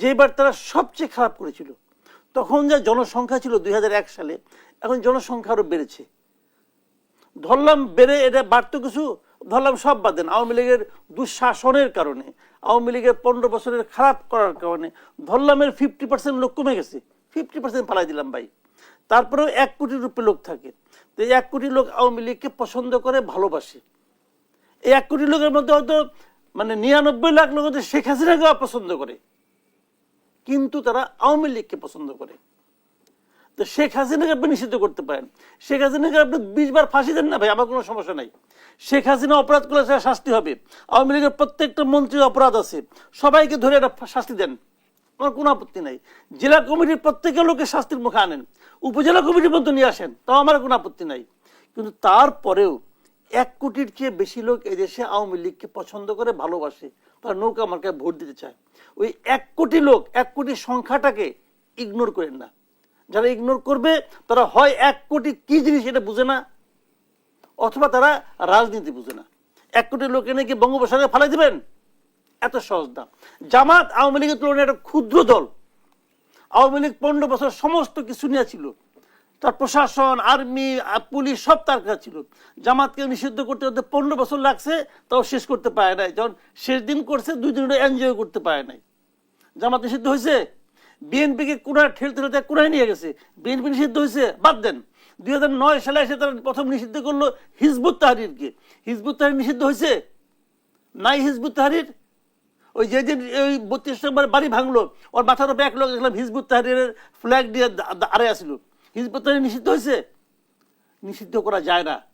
যেবার তারা সবচেয়ে খারাপ করেছিল, তখন যা জনসংখ্যা ছিল দুই হাজার এক সালে, এখন জনসংখ্যা আরও বেড়েছে। ধরলাম বেড়ে, এটা বাড়তো কিছু, ধরলাম সব বাদ দেন। আওয়ামী লীগের দুঃশাসনের কারণে, আওয়ামী লীগের পনেরো বছরের খারাপ করার কারণে, ধরলাম এর ফিফটি পার্সেন্ট লোক কমে গেছে। ফিফটি পার্সেন্ট পালাই দিলাম ভাই। তারপরেও এক কোটি রূপে লোক থাকে। তো এক কোটি লোক আওয়ামী লীগকে পছন্দ করে, ভালোবাসে। এই এক কোটি লোকের মধ্যে হয়তো মানে নিরানব্বই লাখ লোক শেখ হাসিনাকে অপছন্দ করে। কিন্তু তারা আওয়ামী লীগকে পছন্দ করে। তো শেখ হাসিনাকে আপনি নিষিদ্ধ করতে পারেন। শেখ হাসিনাকে আপনি বিশ বার ফাঁসি দেন না ভাই, আমার কোনো সমস্যা নাই। শেখ হাসিনা অপরাধ করলে সেটা শাস্তি হবে। আওয়ামী লীগের প্রত্যেকটা মন্ত্রীর অপরাধ আছে। সবাইকে ধরে একটা শাস্তি দেন। আমার কোনো আপত্তি নাই। জেলা কমিটির প্রত্যেকের লোকে শাস্তির মুখে আনেন। উপজেলা কমিটির মধ্যে নিয়ে আসেন। তাও আমার কোনো আপত্তি নাই। কিন্তু তারপরেও এক কোটির চেয়ে বেশি লোক এদেশে আওয়ামী লীগকে পছন্দ করে, ভালোবাসে। তারা নৌকা মার্কায় ভোট দিতে চায়। ওই এক কোটি লোক, এক কোটির সংখ্যাটাকে ইগনোর করেন না। যারা ইগনোর করবে, তারা হয় এক কোটি কি জিনিস এটা বুঝে না, অথবা তারা রাজনীতি বুঝে না। এক কোটি লোক এনে কি বঙ্গোপসাগরে ফালাই দিবেন? এত সহজ না। জামাত আওয়ামী লীগের তুলনায় একটা ক্ষুদ্র দল। আওয়ামী লীগ পনেরো বছর সমস্ত কিছু নিয়ে ছিল। তার প্রশাসন, আর্মি, পুলিশ সব তার কাছে ছিল। জামাতকে নিষিদ্ধ করতে করতে পনেরো বছর লাগছে, তাও শেষ করতে পারে নাই। যখন শেষ দিন করছে, দুই দিন এনজয় করতে পারে নাই। জামাত নিষিদ্ধ হয়েছে। বিএনপিকে কোনায় ঠেলতে ঠেলতে কোনায় নিয়ে গেছে। বিএনপি নিষিদ্ধ হয়েছে, বাদ দেন। দুই হাজার নয় সালে এসে তারা প্রথম নিষিদ্ধ করল হিজবুত তাহারিরকে। হিজবুত তাহারির নিষিদ্ধ হয়েছে? নাই হিজবুত তাহারির? ওই যে যে ওই বত্রিশ নম্বর বাড়ি ভাঙলো, ওর মাথার উপরে এক লোক দেখলাম হিজবুত তাহারিরের ফ্ল্যাগ দিয়ে আড়ে আসলো। হিজবুত তাহারির নিষিদ্ধ হয়েছে? নিষিদ্ধ করা যায় না।